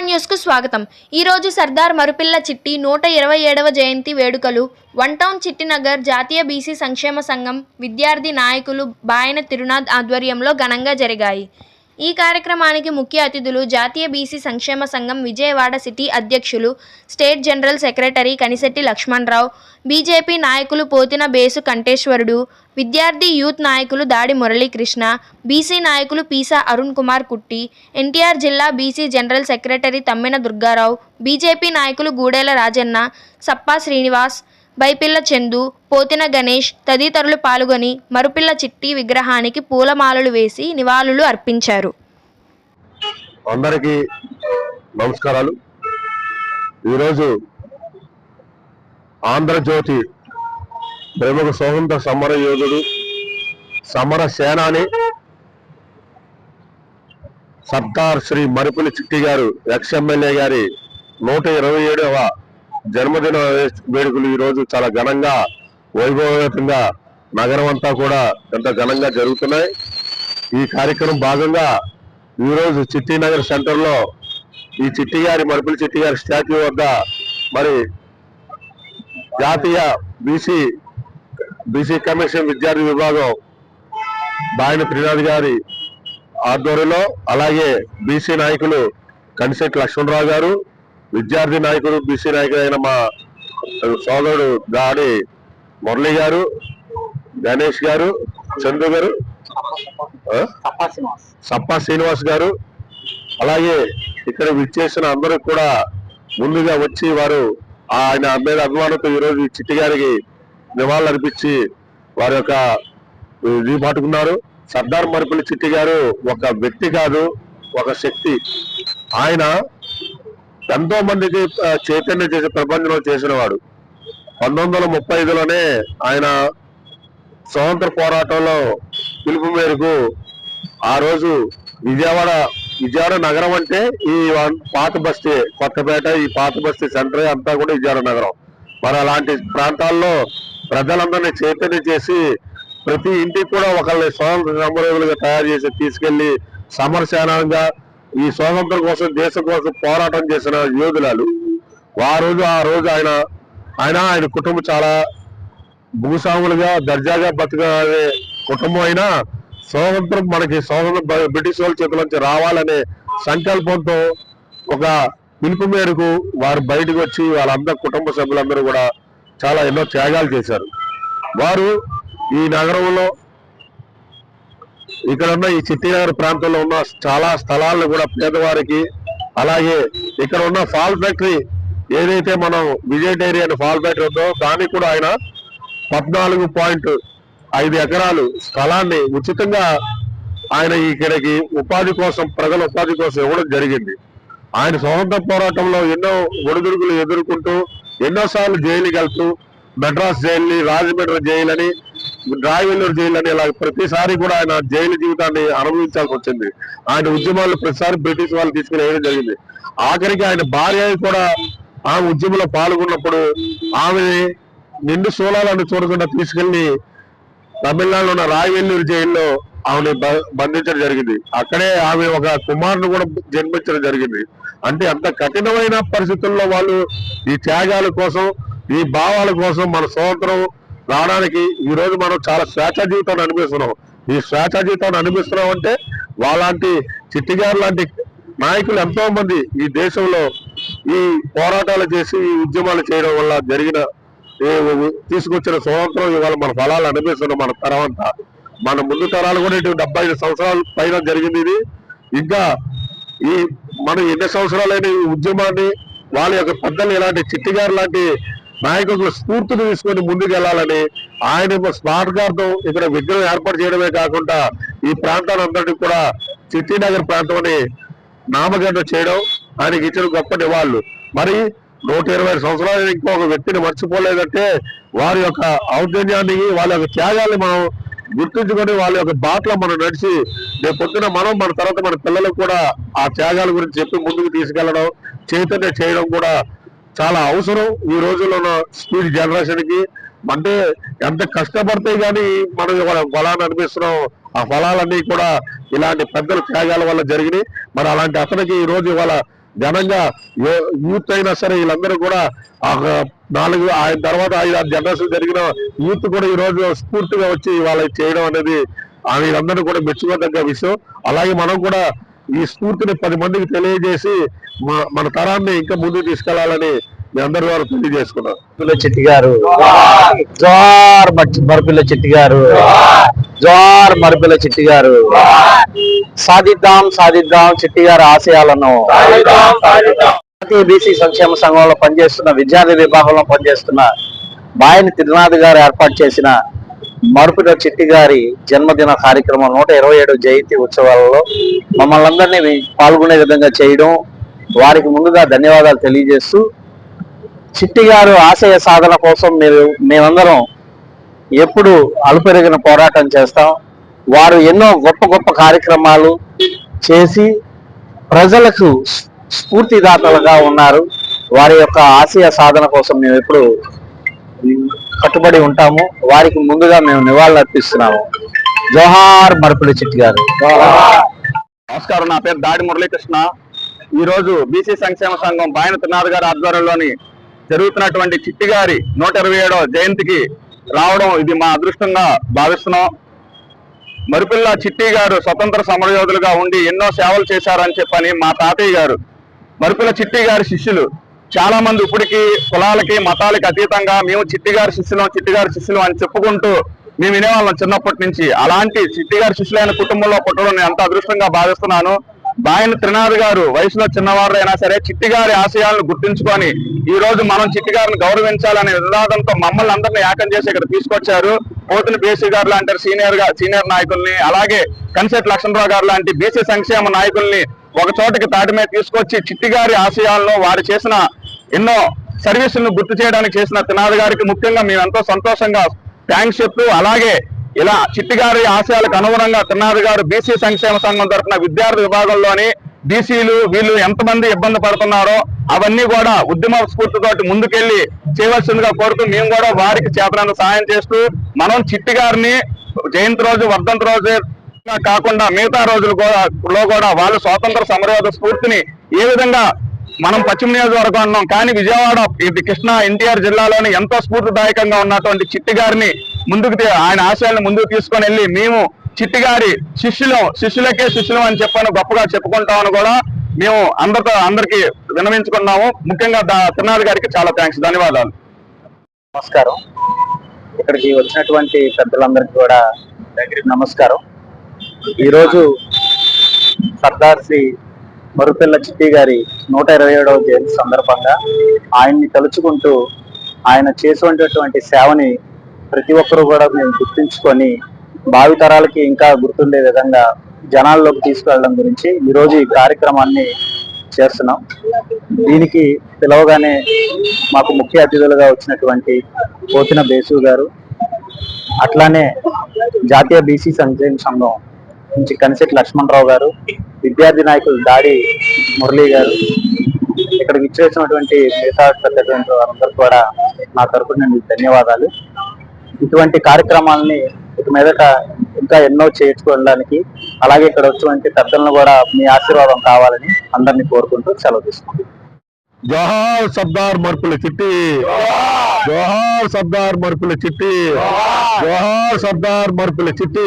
క్షేత్ర న్యూస్కు స్వాగతం. ఈరోజు సర్దార్ మరుపిల్ల చిట్టి నూట ఇరవై ఏడవ జయంతి వేడుకలు. వన్ టౌన్ చిట్టినగర్ జాతీయ బీసీ సంక్షేమ సంఘం విద్యార్థి నాయకులు బాయన తిరునాథ్ ఆధ్వర్యంలో ఘనంగా జరిగాయి. ఈ కార్యక్రమానికి ముఖ్య అతిథులు జాతీయ బీసీ సంక్షేమ సంఘం విజయవాడ సిటీ అధ్యక్షులు state general secretary Kanisetti Lakshmanarao BJP నాయకులు పోతిన బేసు కంటేశ్వరుడు విద్యార్థి యూత్ నాయకులు దాడి మురళీకృష్ణ బీసీ నాయకులు పీసా అరుణ్ కుమార్ కుట్టి ఎన్టీఆర్ జిల్లా BC general secretary Thammina Durgarao BJP నాయకులు గూడేల రాజన్న సప్పా శ్రీనివాస్ బైపిల్ల చందు పోతిన గణేష్ తదితరులు పాల్గొని మరుపిల్ల చిట్టి విగ్రహానికి పూలమాలలు వేసి నివాళులు అర్పించారు. అందరికీ నమస్కారాలు. ఈరోజు ఆంధ్రజ్యోతి ప్రముఖ స్వతంత్ర సమర యోధుడు సమర సేనాని సర్దార్ శ్రీ మరుపుల చిట్టి గారు ఎక్స్ ఎమ్మెల్యే గారి నూట ఇరవై ఏడవ జన్మదిన వేడుకలు ఈరోజు చాలా ఘనంగా వైభవంగా నగరం అంతా కూడా ఎంత ఘనంగా జరుగుతున్నాయి. ఈ కార్యక్రమం భాగంగా ఈరోజు చిట్టి నగర్ సెంటర్లో ఈ చిట్టి గారి మరుపుల చిట్టి గారి స్టాచ్యూ వద్ద మరి జాతీయ బీసీ బీసీ కమిషన్ విద్యార్థి విభాగం బాయన త్రినాథ్ గారి ఆధ్వర్యంలో అలాగే బీసీ నాయకులు కనిశెట్టి లక్ష్మణరావు గారు విద్యార్థి నాయకుడు బీసీ నాయకుడు అయిన మా సోదరుడు దాడి మురళి గారు గణేష్ గారు చందు గారు? సప్పా శ్రీనివాస్. గారు అలాగే ఇక్కడ విచ్చేసిన అందరూ కూడా ముందుగా వచ్చి వారు ఆయన మీద అభిమానంతో ఈరోజు ఈ చిట్టి గారికి నివాళులు అర్పించి వారి యొక్క ఇది పాటుకున్నారు సర్దార్ మరిపల్లి చిట్టి గారు ఒక వ్యక్తి కాదు ఒక శక్తి. ఆయన ఎంతో మందికి చైతన్య చేసే ప్రపంచంలో చేసిన వాడు పంతొమ్మిది వందల ముప్పై ఐదులోనే ఆయన స్వతంత్ర పోరాటంలో పిలుపు మేరకు ఆ రోజు విజయవాడ విజయవాడ నగరం అంటే ఈ వన్- పాత బస్తీ కొత్తపేట ఈ పాత బస్తీ సెంటర్ అంతా కూడా విజయవాడ నగరం. మరి అలాంటి ప్రాంతాల్లో ప్రజలందరినీ చైతన్యం చేసి ప్రతి ఇంటికి కూడా ఒకళ్ళని స్వతంత్ర సమరయోగులుగా తయారు చేసి తీసుకెళ్ళి సమరసేనంగా ఈ స్వాతంత్రం కోసం దేశం కోసం పోరాటం చేసిన యోధులాలు ఆ రోజు ఆ రోజు ఆయన ఆయన ఆయన కుటుంబం చాలా భూస్వాములుగా దర్జాగా బతకాలే కుటుంబం అయినా స్వాతంత్రం మనకి స్వాతంత్రం బ్రిటిష్ వాళ్ళ చేతుల నుంచి రావాలనే సంకల్పంతో ఒక పిలుపు మేరకు వారు బయటకు వచ్చి వాళ్ళందరూ కుటుంబ సభ్యులందరూ కూడా చాలా ఎన్నో త్యాగాలు చేశారు. వారు ఈ నగరంలో ఇక్కడ ఉన్న ఈ చిట్టినగర్ ప్రాంతంలో ఉన్న చాలా స్థలాలను కూడా పేదవారికి అలాగే ఇక్కడ ఉన్న ఫాల్ ఫ్యాక్టరీ ఏదైతే మనం విజయ్ డైరీ అనే ఫాల్ ఫ్యాక్టరీ ఉందో దానికి కూడా ఆయన పద్నాలుగు పాయింట్ ఐదు ఎకరాలు స్థలాన్ని ఉచితంగా ఆయన ఇక్కడికి ఉపాధి కోసం ప్రజల ఉపాధి కోసం ఇవ్వడం జరిగింది. ఆయన స్వతంత్ర పోరాటంలో ఎన్నో ఒడిదుడుకులు ఎదుర్కొంటూ ఎన్నోసార్లు జైలుకి వెళ్తూ మెడ్రాస్ జైలు రాజమండ్రి జైలు అని రాయవెల్లూరు జైలు అని ఇలా ప్రతిసారి కూడా ఆయన జైలు జీవితాన్ని అనుభవించాల్సి వచ్చింది. ఆయన ఉద్యమాలు ప్రతిసారి బ్రిటిష్ వాళ్ళు తీసుకుని వేయడం జరిగింది. ఆఖరికి ఆయన భార్య కూడా ఆ ఉద్యమంలో పాల్గొన్నప్పుడు ఆమె నిండు సోలాలను చూడకుండా తీసుకెళ్ళి తమిళనాడులో ఉన్న రాయవెల్లూరు జైల్లో ఆమెను బంధించడం జరిగింది. అక్కడే ఆమె ఒక కుమారుని కూడా జన్మించడం జరిగింది. అంటే అంత కఠినమైన పరిస్థితుల్లో వాళ్ళు ఈ త్యాగాల కోసం ఈ భావాల కోసం మన స్వాతంత్రం రావడానికి ఈ రోజు మనం చాలా స్వేచ్ఛ జీవితాన్ని అనిపిస్తున్నాం ఈ స్వేచ్ఛ జీవితాన్ని అనిపిస్తున్నాం అంటే వాళ్ళంటి చిట్టిగారు లాంటి నాయకులు ఎంతో మంది ఈ దేశంలో ఈ పోరాటాలు చేసి ఈ ఉద్యమాలు చేయడం వల్ల జరిగిన తీసుకొచ్చిన స్వాతంత్రం ఇవాళ మన ఫలాలు అనిపిస్తున్నాం మన తరం అంతా మన ముందు తరాలు కూడా ఇటు డెబ్బై ఐదు సంవత్సరాల పైన జరిగింది ఇది. ఇంకా ఈ మనం ఎన్ని సంవత్సరాలైన ఈ ఉద్యమాన్ని వాళ్ళ యొక్క పెద్దలు ఇలాంటి చిట్టిగారు లాంటి నాయకులు స్ఫూర్తిని తీసుకొని ముందుకు వెళ్ళాలని ఆయన స్మారకార్థం ఇక్కడ విగ్రహం ఏర్పాటు చేయడమే కాకుండా ఈ ప్రాంతాన్ని అంతటి కూడా చిట్టినగర్ ప్రాంతం అని నామకరణం చేయడం ఆయనకి ఇచ్చిన గొప్ప నివాళులు. మరి నూట ఇరవై ఐదు సంవత్సరాలు ఇంకొక వ్యక్తిని మర్చిపోలేదంటే వారి యొక్క ఔద్యన్యాన్ని వాళ్ళ యొక్క త్యాగాన్ని మనం గుర్తుంచుకొని వాళ్ళ యొక్క బాటలో మనం నడిచి రేపు పొద్దున మనం మన తర్వాత మన పిల్లలకు కూడా ఆ త్యాగాల గురించి చెప్పి ముందుకు తీసుకెళ్ళడం చైతన్య చేయడం కూడా చాలా అవసరం ఈ రోజుల్లో ఉన్న స్పీడ్ జనరేషన్కి. అంటే ఎంత కష్టపడితే కానీ మనం వాళ్ళ ఫలాన్ని అనిపిస్తున్నాం. ఆ ఫలాలన్నీ కూడా ఇలాంటి పెద్దల త్యాగాల వల్ల జరిగినాయి. మరి అలాంటి అతనికి ఈ రోజు ఇవాళ ఘనంగా యూ- యూత్ అయినా సరే వీళ్ళందరూ కూడా ఆ నాలుగు ఆయన తర్వాత ఐదు ఆరు జనరేషన్ జరిగిన యూత్ కూడా ఈ రోజు స్ఫూర్తిగా వచ్చి వాళ్ళకి చేయడం అనేది వీళ్ళందరూ కూడా మెచ్చుకోదగ్గ విషయం. అలాగే మనం కూడా ఈ స్ఫూర్తిని పది మందికి తెలియజేసి మన తరాన్ని ఇంకా ముందుకు తీసుకెళ్ళాలని మీ అందరి ద్వారా తెలియజేసుకున్నాం మరుపిల్ల చెట్టి గారు. జోర్ మరుపిల్ల చెట్టి గారు. జోర్ మరుపిల్ల చెట్టి గారు. సాధిద్దాం సాధిద్దాం చెట్టి గారి ఆశయాలను. జాతీయ బీసీ సంక్షేమ సంఘంలో పనిచేస్తున్న విద్యార్థి విభాగంలో పనిచేస్తున్న బాయని తిరునాథ్ గారు ఏర్పాటు చేసిన మరుపుల చిట్టి గారి జన్మదిన కార్యక్రమం నూట ఇరవై ఏడు జయంతి ఉత్సవాలలో మమ్మల్ని అందరినీ పాల్గొనే విధంగా చేయడం వారికి ముందుగా ధన్యవాదాలు తెలియజేస్తూ చిట్టి గారు ఆశయ సాధన కోసం మీరు మేమందరం ఎప్పుడు అలుపెరిగిన పోరాటం చేస్తాం. వారు ఎన్నో గొప్ప గొప్ప కార్యక్రమాలు చేసి ప్రజలకు స్ఫూర్తిదాతలుగా ఉన్నారు. వారి యొక్క ఆశయ సాధన కోసం మేము ఎప్పుడు కట్టుబడి ఉంటాము. వారికి ముందుగా మేము నివాళులు అర్పిస్తున్నాము. జోహార్ మరుపుల చిట్టి గారు. నమస్కారం నా పేరు దాడి మురళీకృష్ణ. ఈ రోజు బీసీ సంక్షేమ సంఘం బాయన త్రినాథ్ గారి ఆధ్వర్యంలోని జరుగుతున్నటువంటి చిట్టి గారి నూట ఇరవై జయంతికి రావడం ఇది మా అదృష్టంగా భావిస్తున్నాం. మరిపిల్ల చిట్టి గారు స్వతంత్ర సమరయోధులుగా ఉండి ఎన్నో సేవలు చేశారని చెప్పని మా తాతయ్య గారు మరిపిల్ల చిట్టి గారి శిష్యులు చాలా మంది ఇప్పటికీ కులాలకి మతాలకి అతీతంగా మేము చిట్టి గారి శిష్యులం చిట్టి గారి శిష్యులం అని చెప్పుకుంటూ మేము వినేవాళ్ళం చిన్నప్పటి నుంచి. అలాంటి చిట్టి గారి శిష్యులైన కుటుంబంలో పుట్టడం నేను ఎంత అదృష్టంగా భావిస్తున్నాను. బాయన త్రినాథ్ గారు వయసులో చిన్నవారు అయినా సరే చిట్టి గారి ఆశయాలను గుర్తుంచుకొని ఈ రోజు మనం చిట్టి గారిని గౌరవించాలనే నినాదంతో మమ్మల్ని అందరినీ ఏకం చేసి ఇక్కడ తీసుకొచ్చారు. పోతుని బీసీ గారు లాంటి సీనియర్గా సీనియర్ నాయకుల్ని అలాగే కన్సెట్ లక్ష్మణరావు గారు లాంటి బీసీ సంక్షేమ నాయకుల్ని ఒక చోటకి తాటి మీద తీసుకొచ్చి చిట్టి గారి ఆశయాలను వారు చేసిన ఎన్నో సర్వీసులను గుర్తు చేయడానికి చేసిన తినాథ్ గారికి ముఖ్యంగా మేము ఎంతో సంతోషంగా థ్యాంక్స్ చెప్తూ అలాగే ఇలా చిట్టి గారి ఆశయాలకు అనుగుణంగా తిన్నారు గారు బీసీ సంక్షేమ సంఘం తరఫున విద్యార్థి విభాగంలోని బీసీలు వీళ్ళు ఎంతమంది ఇబ్బంది పడుతున్నారో అవన్నీ కూడా ఉద్యమ స్ఫూర్తితోటి ముందుకెళ్ళి చేయవలసిందిగా కోరుతూ మేము కూడా వారికి చేతనంత సహాయం చేస్తూ మనం చిట్టి గారిని జయంతి రోజు వర్ధంతి రోజు కాకుండా మిగతా రోజులు కూడా లో కూడా వాళ్ళు స్వాతంత్ర సమరయోధ స్ఫూర్తిని ఏ విధంగా మనం పశ్చిమ నియోజకవర్గం అన్నాం కానీ విజయవాడ ఇది కృష్ణా ఎన్టీఆర్ జిల్లాలోని ఎంతో స్ఫూర్తిదాయకంగా ఉన్నటువంటి చిట్టి గారిని ముందుకు ఆయన ఆశయాలను ముందుకు తీసుకొని వెళ్ళి మేము చిట్టి గారి శిష్యులం శిష్యులకే శిష్యులం అని చెప్పాను గొప్పగా చెప్పుకుంటామని కూడా మేము అందరితో అందరికి విన్నవించుకున్నాము. ముఖ్యంగా తిరునాథ్ గారికి చాలా థ్యాంక్స్ ధన్యవాదాలు. నమస్కారం. ఇక్కడికి వచ్చినటువంటి పెద్దలందరికీ కూడా నమస్కారం. ఈరోజు సర్దార్ శ్రీ మరుపిల్ల చిట్టి గారి నూట ఇరవై ఏడవ జయంతి సందర్భంగా ఆయన్ని తలుచుకుంటూ ఆయన చేసినటువంటి సేవని ప్రతి ఒక్కరూ కూడా మేము గుర్తుంచుకొని భావితరాలకి ఇంకా గుర్తుండే విధంగా జనాల్లోకి తీసుకెళ్ళడం గురించి ఈరోజు ఈ కార్యక్రమాన్ని చేస్తున్నాం. దీనికి పిలవగానే మాకు ముఖ్య అతిథులుగా వచ్చినటువంటి పోతిన బేసు గారు అట్లానే జాతీయ బీసీ సంక్షేమ సంఘం నుంచి కనిసెట్ లక్ష్మణరావు గారు విద్యార్థి నాయకులు దాడి మురళీ గారు. ఇక్కడికి ఇచ్చేసినటువంటి మిగతా పెద్దటువంటి వారందరూ కూడా నా తరఫున నేను ధన్యవాదాలు. ఇటువంటి కార్యక్రమాలని ఇక మీదట ఇంకా ఎన్నో చేర్చుకోవడానికి అలాగే ఇక్కడ వచ్చినటువంటి పెద్దలను కూడా మీ ఆశీర్వాదం కావాలని అందరినీ కోరుకుంటూ సెలవు తీసుకుంటాం జోహార్ సర్దార్ మరుపుల చిట్టి. జోహార్ సర్దార్ మరుపుల చిట్టి. జోహార్ సర్దార్ మరుపుల చిట్టి.